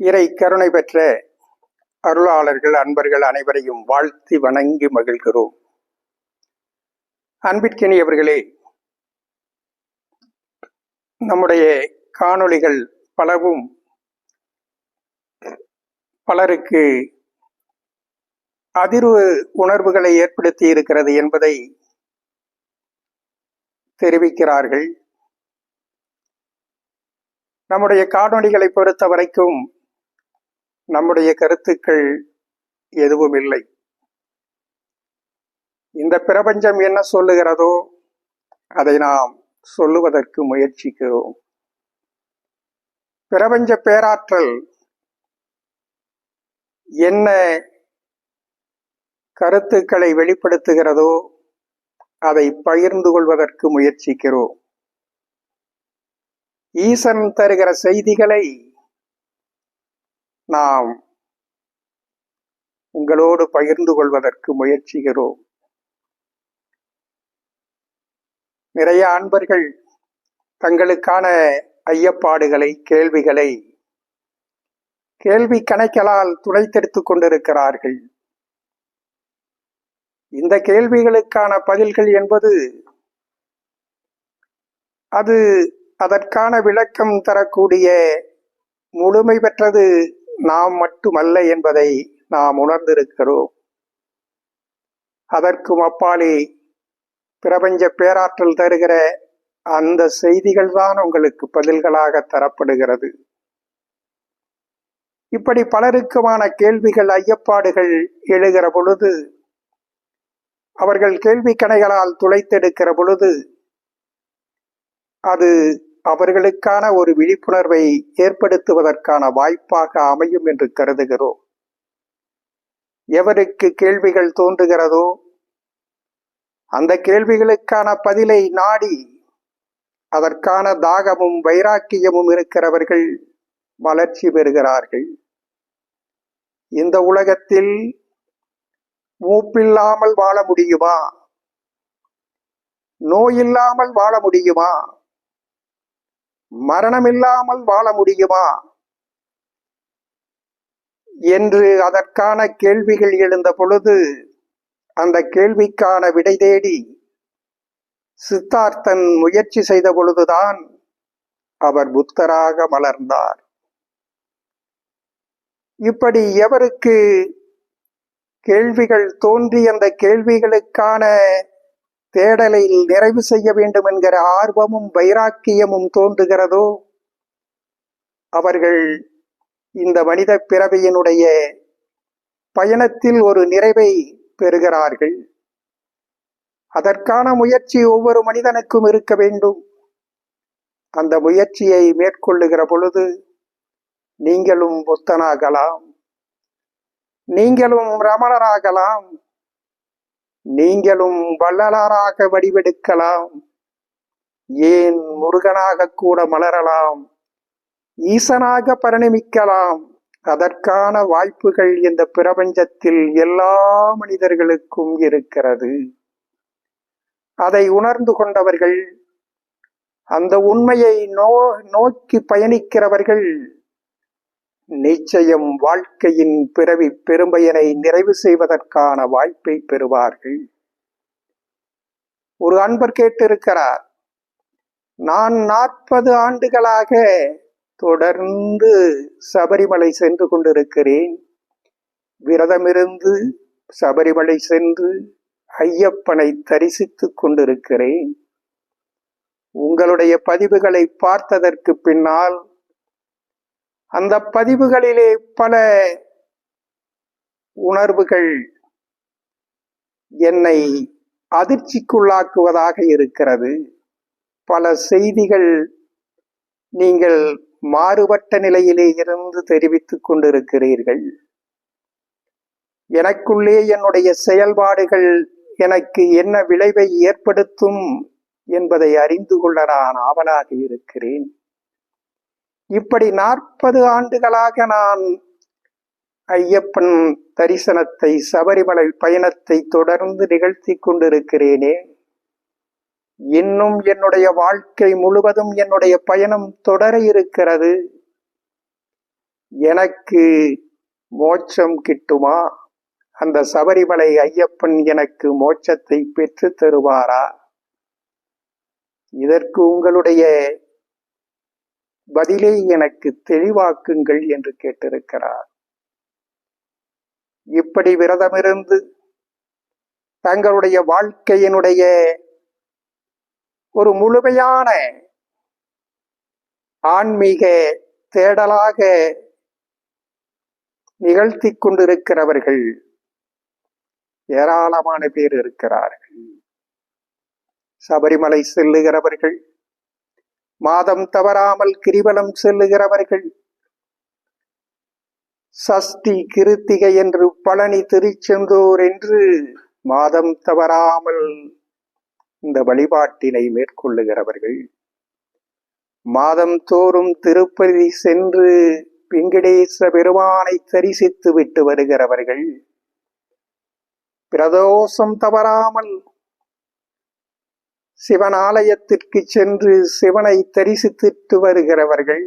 இறை கருணை பெற்ற அருளாளர்கள் அன்பர்கள் அனைவரையும் வாழ்த்தி வணங்கி மகிழ்கிறோம். அன்பிற்கினியவர்களே நம்முடைய காணொளிகள் பலவும் பலருக்கு அதிர்வு உணர்வுகளை ஏற்படுத்தி இருக்கிறது என்பதை தெரிவிக்கிறார்கள். நம்முடைய காணொளிகளை பொறுத்த வரைக்கும் நம்முடைய கருத்துக்கள் எதுவும் இல்லை. இந்த பிரபஞ்சம் என்ன சொல்லுகிறதோ அதை நாம் சொல்லுவதற்கு முயற்சிக்கிறோம். பிரபஞ்ச பேராற்றல் என்ன கருத்துக்களை வெளிப்படுத்துகிறதோ அதை பகிர்ந்து கொள்வதற்கு முயற்சிக்கிறோம். ஈசன் தருகிற செய்திகளை நாம் உங்களோடு பகிர்ந்து கொள்வதற்கு முயற்சிகிறோம் நிறைய அன்பர்கள் தங்களுக்கான ஐயப்பாடுகளை கேள்விகளை கேள்வி கணக்கலால் துளைத்தெடுத்துக் கொண்டிருக்கிறார்கள். இந்த கேள்விகளுக்கான பதில்கள் என்பது அது அதற்கான விளக்கம் தரக்கூடிய முழுமை பெற்றது நாம் மட்டுமல்ல என்பதை நாம் உணர்ந்திருக்கிறோம். அதற்கும் அப்பாலே பிரபஞ்ச பேராற்றல் தருகிற அந்த செய்திகள் தான் உங்களுக்கு பதில்களாக தரப்படுகிறது. இப்படி பலருக்குமான கேள்விகள் ஐயப்பாடுகள் எழுகிற பொழுது அவர்கள் கேள்வி கணைகளால் துளைத்தெடுக்கிற பொழுது அது அவர்களுக்கான ஒரு விழிப்புணர்வை ஏற்படுத்துவதற்கான வாய்ப்பாக அமையும் என்று கருதுகிறோம். எவருக்கு கேள்விகள் தோன்றுகிறதோ அந்த கேள்விகளுக்கான பதிலை நாடி அதற்கான தாகமும் வைராக்கியமும் இருக்கிறவர்கள் வளர்ச்சி பெறுகிறார்கள். இந்த உலகத்தில் மூப்பில்லாமல் வாழ முடியுமா? நோயில்லாமல் வாழ முடியுமா? மரணமில்லாமல் வாழ முடியுமா? என்று அதற்கான கேள்விகள் எழுந்த பொழுது அந்த கேள்விக்கான விடை தேடி சித்தார்த்தன் முயற்சி செய்த பொழுதுதான் அவர் புத்தராக மலர்ந்தார். இப்படி எவருக்கு கேள்விகள் தோன்றி அந்த கேள்விகளுக்கான தேடலை நிறைவு செய்ய வேண்டும் என்கிற ஆர்வமும் வைராக்கியமும் தோன்றுகிறதோ? அவர்கள் இந்த மனித பிறவியினுடைய பயணத்தில் ஒரு நிறைவை பெறுகிறார்கள். அதற்கான முயற்சி ஒவ்வொரு மனிதனுக்கும் இருக்க வேண்டும். அந்த முயற்சியை மேற்கொள்ளுகிற பொழுது நீங்களும் புத்தனாகலாம். நீங்களும் ரமணராகலாம். நீங்களும் வள்ளலாராக வடிவெடுக்கலாம். ஏன் முருகனாக கூட மலரலாம்? ஈசனாக பரிணமிக்கலாம். அதற்கான வாய்ப்புகள் இந்த பிரபஞ்சத்தில் எல்லா மனிதர்களுக்கும் இருக்கிறது. அதை உணர்ந்து கொண்டவர்கள் அந்த உண்மையை நோ நோக்கி பயணிக்கிறவர்கள் நிச்சயம் வாழ்க்கையின் பிறவி பெருமையனை நிறைவு செய்வதற்கான வாய்ப்பை பெறுவார்கள். ஒரு அன்பர் கேட்டிருக்கிறார் நான் நாற்பது ஆண்டுகளாக தொடர்ந்து சபரிமலை சென்று கொண்டிருக்கிறேன். விரதமிருந்து சபரிமலை சென்று ஐயப்பனை தரிசித்துக் கொண்டிருக்கிறேன். உங்களுடைய பதிவுகளை பார்த்ததற்கு பின்னால் அந்த பதிவுகளிலே பல உணர்வுகள் என்னை அதிர்ச்சிக்குள்ளாக்குவதாக இருக்கிறது. பல செய்திகள் நீங்கள் மாறுபட்ட நிலையிலே இருந்து தெரிவித்துக் கொண்டிருக்கிறீர்கள். எனக்குள்ளே என்னுடைய செயல்பாடுகள் எனக்கு என்ன விளைவை ஏற்படுத்தும் என்பதை அறிந்து கொள்ள நான் ஆவலாக இருக்கிறேன். இப்படி நாற்பது ஆண்டுகளாக நான் ஐயப்பன் தரிசனத்தை சபரிமலை பயணத்தை தொடர்ந்து நிகழ்த்தி கொண்டிருக்கிறேனே. இன்னும் என்னுடைய வாழ்க்கை முழுவதும் என்னுடைய பயணம் தொடர இருக்கிறது. எனக்கு மோட்சம் கிட்டுமா? அந்த சபரிமலை ஐயப்பன் எனக்கு மோட்சத்தை பெற்று தருவாரா? இதற்கு உங்களுடைய பதிலை எனக்கு தெளிவாக்குங்கள் என்று கேட்டிருக்கிறார். இப்படி விரதமிருந்து தங்களுடைய வாழ்க்கையினுடைய ஒரு முழுமையான ஆன்மீக தேடலாக நிகழ்த்தி கொண்டிருக்கிறவர்கள் ஏராளமான பேர் இருக்கிறார்கள். சபரிமலை செல்லுகிறவர்கள் மாதம் தவறாமல் கிரிவலம் செல்லுகிறவர்கள். சஷ்டி கிருத்திகை என்று பழனி திருச்செந்தூர் என்று மாதம் தவறாமல் இந்த வழிபாட்டினை மேற்கொள்ளுகிறவர்கள். மாதம் தோறும் திருப்பதி சென்று வெங்கடேச பெருமானை தரிசித்து விட்டு வருகிறவர்கள். பிரதோஷம் தவறாமல் சிவன் ஆலயத்திற்கு சென்று சிவனை தரிசித்துட்டு வருகிறவர்கள்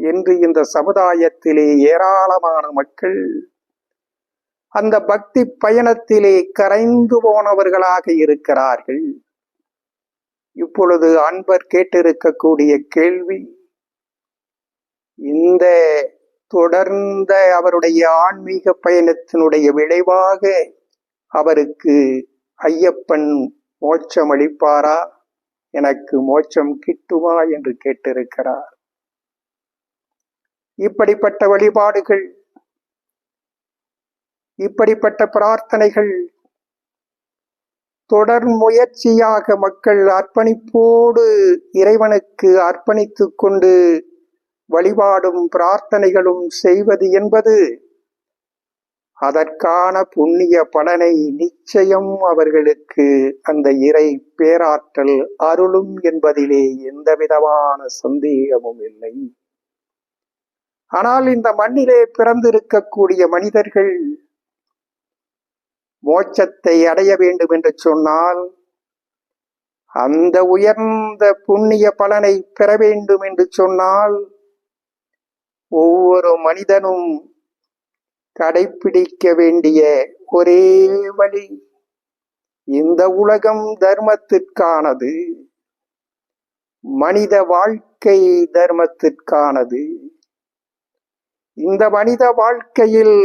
என்று இந்த சமுதாயத்திலே ஏராளமான மக்கள் அந்த பக்தி பயணத்திலே கரைந்து போனவர்களாக இருக்கிறார்கள். இப்பொழுது அன்பர் கேட்டிருக்கக்கூடிய கேள்வி இந்த தொடர்ந்த அவருடைய ஆன்மீக பயணத்தினுடைய விளைவாக அவருக்கு ஐயப்பன் மோட்சம் அளிப்பாரா எனக்கு மோட்சம் கிட்டுமா என்று கேட்டிருக்கிறார். இப்படிப்பட்ட வழிபாடுகள் இப்படிப்பட்ட பிரார்த்தனைகள் தொடர் முயற்சியாக மக்கள் அர்ப்பணிப்போடு இறைவனுக்கு அர்ப்பணித்துக் கொண்டு வழிபாடும் பிரார்த்தனைகளும் செய்வது என்பது அதற்கான புண்ணிய பலனை நிச்சயம் அவர்களுக்கு அந்த இறை பேராற்றல் அருளும் என்பதிலே எந்த விதமான சந்தேகமும் இல்லை. ஆனால் இந்த மண்ணிலே பிறந்திருக்கக்கூடிய மனிதர்கள் மோட்சத்தை அடைய வேண்டும் என்று சொன்னால் அந்த உயர்ந்த புண்ணிய பலனை பெற வேண்டும் என்று சொன்னால் ஒவ்வொரு மனிதனும் கடைபிடிக்க வேண்டிய ஒரே வழி இந்த உலகம் தர்மத்திற்கானது. மனித வாழ்க்கை தர்மத்திற்கானது. இந்த மனித வாழ்க்கையில்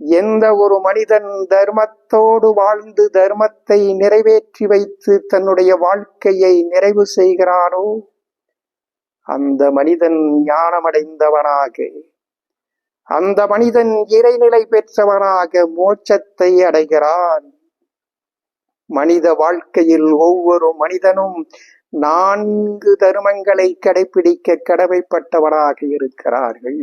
எந்த ஒரு மனிதன் தர்மத்தோடு வாழ்ந்து தர்மத்தை நிறைவேற்றி வைத்து தன்னுடைய வாழ்க்கையை நிறைவு செய்கிறானோ அந்த மனிதன் ஞானமடைந்தவனாக அந்த மனிதன் இறைநிலை பெற்றவனாக மோட்சத்தை அடைகிறான். மனித வாழ்க்கையில் ஒவ்வொரு மனிதனும் நான்கு தர்மங்களை கடைபிடிக்க கடமைப்பட்டவனாக இருக்கிறார்கள்.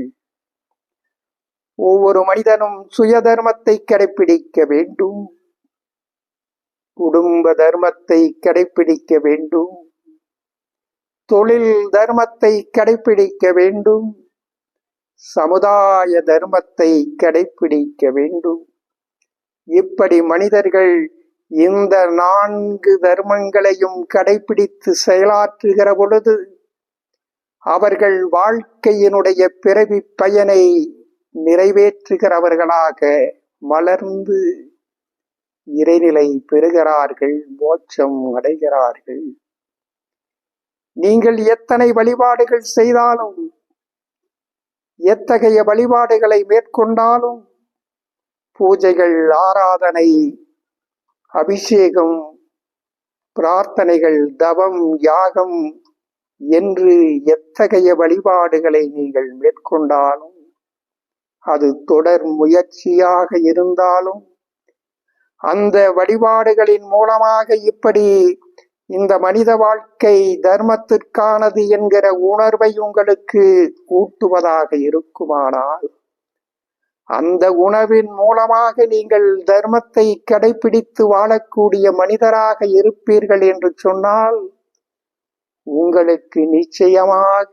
ஒவ்வொரு மனிதனும் சுய தர்மத்தை கடைபிடிக்க வேண்டும். குடும்ப தர்மத்தை கடைபிடிக்க வேண்டும். தொழில் தர்மத்தை கடைபிடிக்க வேண்டும். சமுதாய தர்மத்தை கடைபிடிக்க வேண்டும். இப்படி மனிதர்கள் இந்த நான்கு தர்மங்களையும் கடைபிடித்து செயலாற்றுகிற பொழுது அவர்கள் வாழ்க்கையினுடைய பிறவி பயனை நிறைவேற்றுகிறவர்களாக மலர்ந்து இறைநிலை பெறுகிறார்கள் மோட்சம் அடைகிறார்கள். நீங்கள் எத்தனை வழிபாடுகள் செய்தாலும் எத்தகைய வழிபாடுகளை மேற்கொண்டாலும் பூஜைகள் ஆராதனை அபிஷேகம் பிரார்த்தனைகள் தவம் யாகம் என்று எத்தகைய வழிபாடுகளை நீங்கள் மேற்கொண்டாலும் அது தொடர் முயற்சியாக இருந்தாலும் அந்த வழிபாடுகளின் மூலமாக இப்படி இந்த மனித வாழ்க்கை தர்மத்திற்கானது என்கிற உணர்வை உங்களுக்கு ஊட்டுவதாக இருக்குமானால் அந்த உணவின் மூலமாக நீங்கள் தர்மத்தை கடைபிடித்து வாழக்கூடிய மனிதராக இருப்பீர்கள் என்று சொன்னால் உங்களுக்கு நிச்சயமாக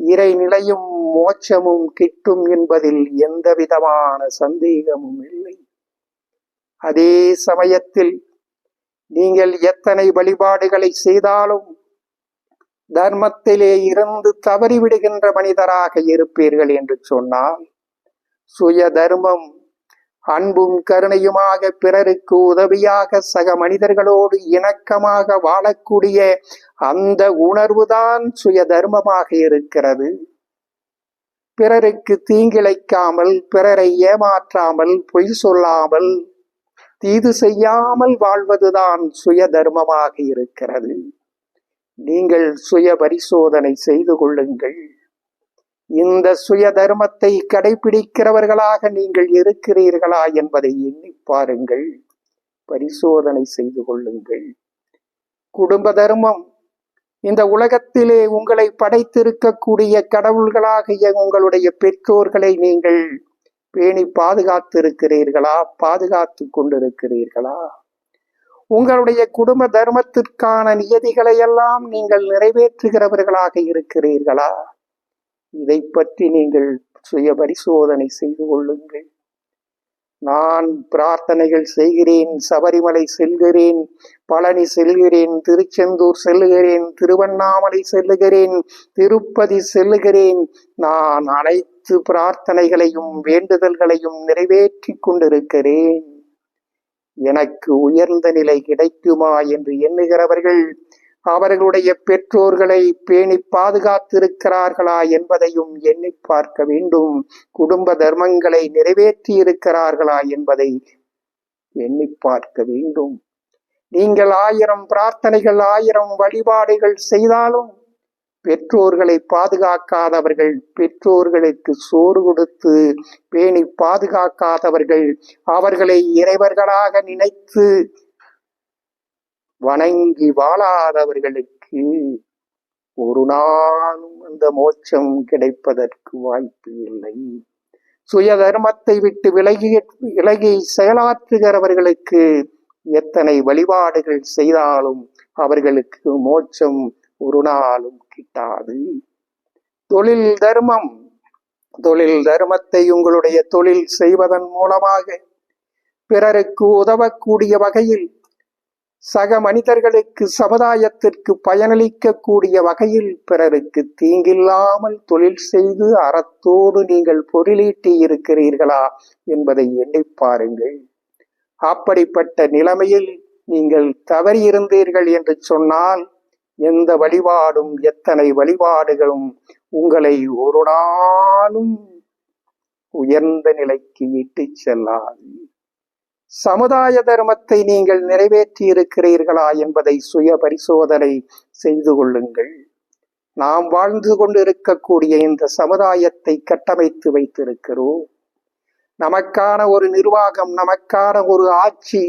இறைநிலையும் மோட்சமும் கிட்டும் என்பதில் எந்த விதமான சந்தேகமும் இல்லை. அதே சமயத்தில் நீங்கள் எத்தனை வழிபாடுகளை செய்தாலும் தர்மத்திலே இருந்து தவறிவிடுகின்ற மனிதராக இருப்பீர்கள் என்று சொன்னால் சுய தர்மம் அன்பும் கருணையுமாக பிறருக்கு உதவியாக சக மனிதர்களோடு இணக்கமாக வாழக்கூடிய அந்த உணர்வுதான் சுய தர்மமாக இருக்கிறது. பிறருக்கு தீங்கிழைக்காமல் பிறரை ஏமாற்றாமல் பொய் சொல்லாமல் தீது செய்யாமல் வாழ்வதுதான் சுய தர்மமாக இருக்கிறது. நீங்கள் சுய பரிசோதனை செய்து கொள்ளுங்கள். இந்த சுய தர்மத்தை கடைபிடிக்கிறவர்களாக நீங்கள் இருக்கிறீர்களா என்பதை எண்ணி பாருங்கள். பரிசோதனை செய்து கொள்ளுங்கள். குடும்ப தர்மம். இந்த உலகத்திலே உங்களை படைத்திருக்கக்கூடிய கடவுள்களாகிய உங்களுடைய பெற்றோர்களை நீங்கள் பேணி பாதுகாத்திருக்கிறீர்களா? பாதுகாத்து கொண்டிருக்கிறீர்களா? உங்களுடைய குடும்ப தர்மத்திற்கான நியதிகளை எல்லாம் நீங்கள் நிறைவேற்றுகிறவர்களாக இருக்கிறீர்களா? இதை பற்றி நீங்கள் சுய பரிசோதனை செய்து கொள்ளுங்கள். நான் பிரார்த்தனைகள் செய்கிறேன் சபரிமலை செல்கிறேன் பழனி செல்கிறேன் திருச்செந்தூர் செல்லுகிறேன் திருவண்ணாமலை செல்லுகிறேன் திருப்பதி செல்லுகிறேன். நான் அனைத்து பிரார்த்தனைகளையும் வேண்டுதல்களையும் நிறைவேற்றி கொண்டிருக்கிறேன். எனக்கு உயர்ந்த நிலை கிடைக்குமா என்று எண்ணுகிறவர்கள் அவர்களுடைய பெற்றோர்களை பேணி பாதுகாத்திருக்கிறார்களா என்பதையும் எண்ணி பார்க்க வேண்டும். குடும்ப தர்மங்களை நிறைவேற்றி இருக்கிறார்களா என்பதை எண்ணி பார்க்க வேண்டும். நீங்கள் ஆயிரம் பிரார்த்தனைகள் ஆயிரம் வழிபாடுகள் செய்தாலும் பெற்றோர்களை பாதுகாக்காதவர்கள் பெற்றோர்களுக்கு சோறு கொடுத்து பேணி பாதுகாக்காதவர்கள் அவர்களை இறைவர்களாக நினைத்து வணங்கி வாழாதவர்களுக்கு ஒரு நாளும் அந்த மோட்சம் கிடைப்பதற்கு வாய்ப்பு இல்லை. சுய தர்மத்தை விட்டு விலகி விலகி செயலாற்றுகிறவர்களுக்கு எத்தனை வழிபாடுகள் செய்தாலும் அவர்களுக்கு மோட்சம் ஒரு நாளும் கிட்டாது. தொழில் தர்மம் தொழில் தர்மத்தை உங்களுடைய தொழில் செய்வதன் மூலமாக பிறருக்கு உதவக்கூடிய வகையில் சக மனிதர்களுக்கு சமுதாயத்திற்கு பயனளிக்கக்கூடிய வகையில் பிறருக்கு தீங்கில்லாமல் தொழில் செய்து அறத்தோடு நீங்கள் பொருளீட்டி இருக்கிறீர்களா என்பதை எண்ணி பாருங்கள். அப்படிப்பட்ட நிலைமையில் நீங்கள் தவறியிருந்தீர்கள் என்று சொன்னால் எந்த வழிபாடும் எத்தனை வழிபாடுகளும் உங்களை ஒரு நாளும் உயர்ந்த நிலைக்கு இட்டுச் செல்லாது. சமுதாய தர்மத்தை நீங்கள் நிறைவேற்றி இருக்கிறீர்களா என்பதை சுய பரிசோதனை செய்து கொள்ளுங்கள். நாம் வாழ்ந்து கொண்டிருக்கக்கூடிய இந்த சமுதாயத்தை கட்டமைத்து வைத்திருக்கிறோம். நமக்கான ஒரு நிர்வாகம் நமக்கான ஒரு ஆட்சி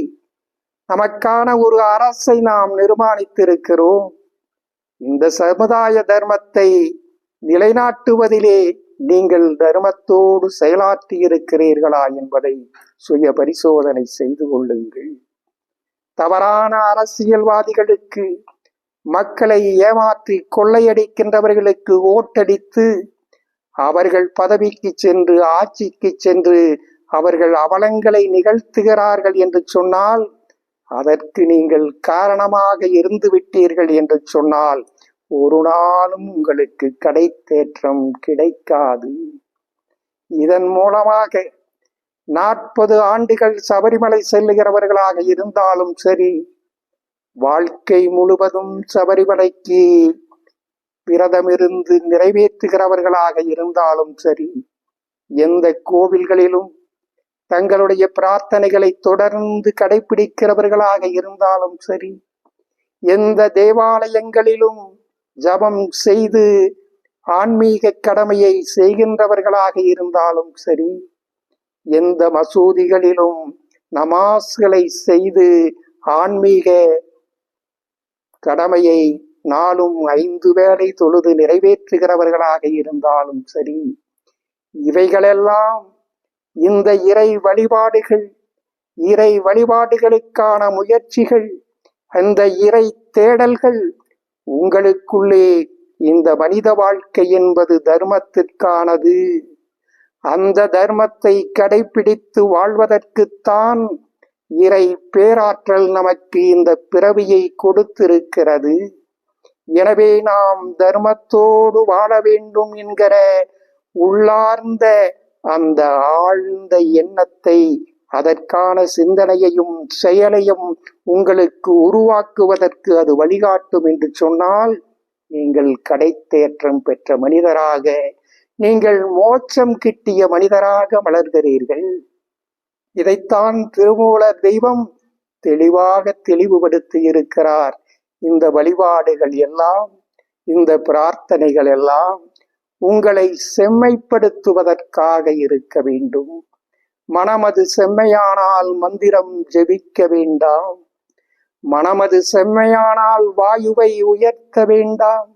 நமக்கான ஒரு அரசை நாம் நிர்மாணித்திருக்கிறோம். இந்த சமுதாய தர்மத்தை நிலைநாட்டுவதிலே நீங்கள் தர்மத்தோடு செயலாற்றியிருக்கிறீர்களா என்பதை சுய பரிசோதனை செய்து கொள்ளுங்கள். தவறான அரசியல்வாதிகளுக்கு மக்களை ஏமாற்றி கொள்ளையடிக்கின்றவர்களுக்கு ஓட்டடித்து அவர்கள் பதவிக்கு சென்று ஆட்சிக்கு சென்று அவர்கள் அவலங்களை நிகழ்த்துகிறார்கள் என்று சொன்னால் அதற்கு நீங்கள் காரணமாக இருந்து விட்டீர்கள் என்று சொன்னால் ஒரு நாளும் உங்களுக்கு கடைத்தேற்றம் கிடைக்காது. இதன் மூலமாக நாற்பது ஆண்டுகள் சபரிமலை செல்லுகிறவர்களாக இருந்தாலும் சரி வாழ்க்கை முழுவதும் சபரிமலைக்கு விரதமிருந்து நிறைவேற்றுகிறவர்களாக இருந்தாலும் சரி எந்த கோவில்களிலும் தங்களுடைய பிரார்த்தனைகளை தொடர்ந்து கடைபிடிக்கிறவர்களாக இருந்தாலும் சரி எந்த தேவாலயங்களிலும் ஜபம் செய்து ஆன்மீக கடமையை செய்கின்றவர்களாக இருந்தாலும் சரி எந்த மசூதிகளிலும் நமாஸ்களை செய்து ஆன்மீக கடமையை நாளும் ஐந்து வேளை தொழுது நிறைவேற்றுகிறவர்களாக இருந்தாலும் சரி இவைகளெல்லாம் இந்த இறை வழிபாடுகள் இறை வழிபாடுகளுக்கான முயற்சிகள் அந்த இறை தேடல்கள் உங்களுக்குள்ளே இந்த மனித வாழ்க்கை என்பது தர்மத்திற்கானது. அந்த தர்மத்தை கடைபிடித்து வாழ்வதற்குத்தான் இறை பேராற்றல் நமக்கு இந்த பிறவியை கொடுத்திருக்கிறது. எனவே நாம் தர்மத்தோடு வாழ வேண்டும் என்கிற உள்ளார்ந்த அந்த ஆழ்ந்த எண்ணத்தை அதற்கான சிந்தனையையும் செயலையும் உங்களுக்கு உருவாக்குவதற்கு அது வழிகாட்டும் என்று சொன்னால் நீங்கள் கடைத்தேற்றம் பெற்ற மனிதராக நீங்கள் மோட்சம் கிட்டிய மனிதராக வளர்கிறீர்கள் இதைத்தான் திருமூலர் தெய்வம் தெளிவாக தெளிவுபடுத்தி இருக்கிறார். இந்த வழிபாடுகள் எல்லாம் இந்த பிரார்த்தனைகள் எல்லாம் உங்களை செம்மைப்படுத்துவதற்காக இருக்க வேண்டும். மனமது செம்மையானால் மந்திரம் ஜெபிக்க வேண்டாம். மனமது செம்மையானால் வாயுவை உயர்த்த வேண்டாம்.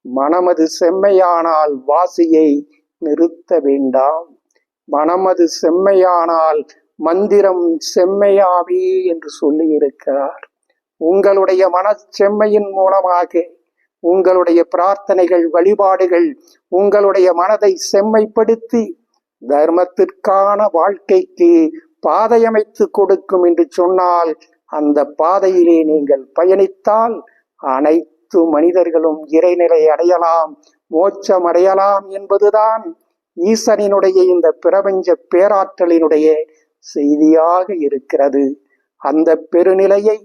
மனமது செம்மையானால் வாசியை நிறுத்த வேண்டாம். மனமது செம்மையானால் மந்திரம் செம்மையாவே என்று சொல்லியிருக்கிறார் உங்களுடைய உங்களுடைய மனச்செம்மையின் மூலமாக உங்களுடைய பிரார்த்தனைகள் வழிபாடுகள் உங்களுடைய மனதை செம்மைப்படுத்தி தர்மத்திற்கான வாழ்க்கைக்கு பாதையமைத்து கொடுக்கும் என்று சொன்னால் அந்த பாதையிலே நீங்கள் பயணித்தால் அனைத்து மனிதர்களும் இறைநிலை அடையலாம் மோட்சம் அடையலாம் என்பதுதான் ஈசனினுடைய இந்த பிரபஞ்ச பேராற்றலினுடைய செய்தியாக இருக்கிறது. அந்த பெருநிலையை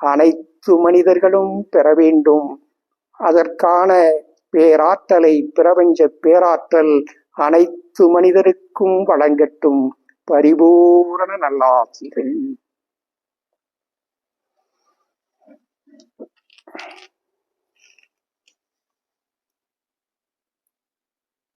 அனைத்து மனிதர்களும் பெற வேண்டும். அதற்கான பேராற்றலை பிரபஞ்ச பேராற்றல் அனைத்து மனிதருக்கும் வழங்கட்டும் பரிபூரண நல்லாசிகள்